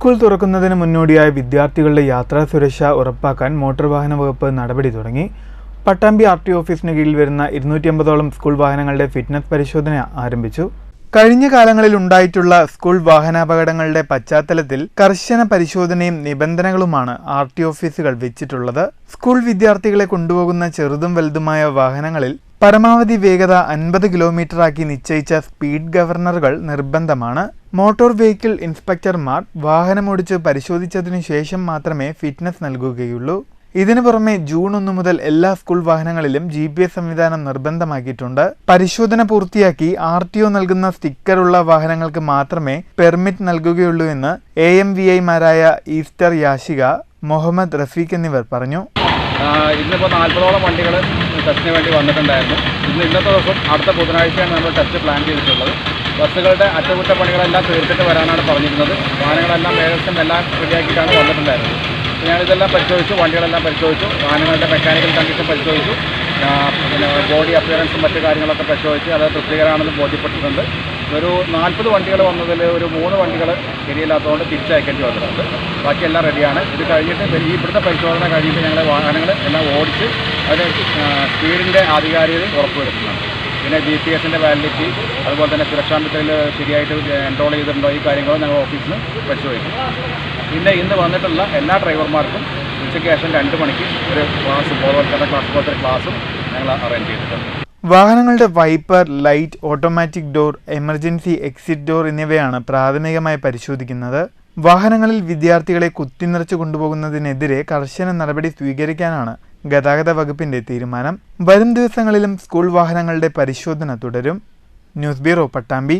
School തുറക്കുന്നതിന് മുന്നോടിയായി വിദ്യാർത്ഥികളുടെ യാത്രാ സുരക്ഷ ഉറപ്പാക്കാൻ മോട്ടോർ വാഹന വകുപ്പ് നടപടി തുടങ്ങി. പട്ടാമ്പി ആർ ടി ഓഫീസിന് കീഴിൽ വരുന്ന ഇരുന്നൂറ്റി അമ്പതോളം സ്കൂൾ വാഹനങ്ങളുടെ ഫിറ്റ്നസ് പരിശോധന ആരംഭിച്ചു. കഴിഞ്ഞ കാലങ്ങളിൽ ഉണ്ടായിട്ടുള്ള സ്കൂൾ വാഹനാപകടങ്ങളുടെ പശ്ചാത്തലത്തിൽ കർശന പരിശോധനയും നിബന്ധനകളുമാണ് ആർ ടി ഓഫീസുകൾ വെച്ചിട്ടുള്ളത്. സ്കൂൾ വിദ്യാർത്ഥികളെ കൊണ്ടുപോകുന്ന ചെറുതും വലുതുമായ വാഹനങ്ങളിൽ പരമാവധി വേഗത അൻപത് കിലോമീറ്ററാക്കി നിശ്ചയിച്ച സ്പീഡ് ഗവർണറുകൾ നിർബന്ധമാണ്. മോട്ടോർ വെഹിക്കിൾ ഇൻസ്പെക്ടർമാർ വാഹനമോടിച്ച് പരിശോധിച്ചതിനു ശേഷം മാത്രമേ ഫിറ്റ്നസ് നൽകുകയുള്ളൂ. ഇതിനു പുറമെ ജൂൺ ഒന്ന് മുതൽ എല്ലാ സ്കൂൾ വാഹനങ്ങളിലും ജി പി എസ് സംവിധാനം നിർബന്ധമാക്കിയിട്ടുണ്ട്. പരിശോധന പൂർത്തിയാക്കി ആർ ടി ഒ നൽകുന്ന സ്റ്റിക്കറുള്ള വാഹനങ്ങൾക്ക് മാത്രമേ പെർമിറ്റ് നൽകുകയുള്ളൂ എന്ന് എ എം വി ഐമാരായ ഈസ്റ്റർ യാഷിക മുഹമ്മദ് റഫീഖ് എന്നിവർ പറഞ്ഞു. ഇന്നിപ്പോൾ നാൽപ്പതോളം വണ്ടികൾ ടെസ്റ്റിന് വേണ്ടി വന്നിട്ടുണ്ടായിരുന്നു. ഇന്ന് ഇന്നത്തെ ദിവസം അടുത്ത ബുധനാഴ്ചയാണ് നമ്മൾ ടെസ്റ്റ് പ്ലാൻ ചെയ്തിട്ടുള്ളത്. ബസ്സുകളുടെ അറ്റകുറ്റപ്പണികളെല്ലാം തീർത്തിട്ട് വരാനാണ് പറഞ്ഞിരുന്നത്. വാഹനങ്ങളെല്ലാം ഏകദേശം എല്ലാം റെഡിയാക്കിയിട്ടാണ് വന്നിട്ടുണ്ടായിരുന്നത്. ഞാനിതെല്ലാം പരിശോധിച്ചു വണ്ടികളെല്ലാം പരിശോധിച്ചു വാഹനങ്ങളുടെ മെക്കാനിക്കൽ കണ്ടീഷൻ പരിശോധിച്ചു പിന്നെ ബോഡി അപ്പിയറൻസും മറ്റു കാര്യങ്ങളൊക്കെ പരിശോധിച്ച് അത് തൃപ്തികരമാണെന്ന് ബോധ്യപ്പെട്ടിട്ടുണ്ട്. ഒരു നാൽപ്പത് വണ്ടികൾ വന്നതിൽ ഒരു മൂന്ന് വണ്ടികൾ ശരിയല്ലാത്തതുകൊണ്ട് തിരിച്ചയക്കേണ്ടി വന്നിട്ടുണ്ട്. ബാക്കിയെല്ലാം റെഡിയാണ്. ഇത് കഴിഞ്ഞിട്ട് ഈ ഇവിടുത്തെ പരിശോധന കഴിഞ്ഞിട്ട് ഞങ്ങൾ വാഹനങ്ങൾ എല്ലാം ഓടിച്ച് അതിന് സ്പീഡിന്റെ ആധികാരികത ഉറപ്പുവരുത്തുന്നുണ്ട്. പിന്നെ ജി പി എസിന്റെ വാലിഡിറ്റി അതുപോലെ തന്നെ സുരക്ഷാ മിത്രയിൽ ശരിയായിട്ട് എൻറോൾ ചെയ്തിട്ടുണ്ടോ ഈ കാര്യങ്ങളും ഞങ്ങൾ ഓഫീസിൽ പരിശോധിക്കും. പിന്നെ ഇന്ന് വന്നിട്ടുള്ള എല്ലാ ഡ്രൈവർമാർക്കും ഉച്ചയ്ക്ക് ശേഷം രണ്ട് മണിക്ക് ഒരു ക്ലാസ് ബോധവൽക്കരണ ക്ലാസ് പോലത്തെ ക്ലാസ്സും ഞങ്ങൾ അറേഞ്ച് ചെയ്തിട്ടുണ്ട്. വാഹനങ്ങളുടെ wiper light automatic door emergency exit door എന്നിവയാണ് പ്രാഥമികമായി പരിശോധിക്കുന്നത്. വാഹനങ്ങളിൽ വിദ്യാർത്ഥികളെ കുത്തിനിറച്ചു കൊണ്ടുപോകുന്നതിനെതിരെ കർശന നടപടി സ്വീകരിക്കാനാണ് ഗതാഗത വകുപ്പിന്റെ തീരുമാനം. വരും ദിവസങ്ങളിലും സ്കൂൾ വാഹനങ്ങളുടെ പരിശോധന തുടരും. News bureau Pattambi.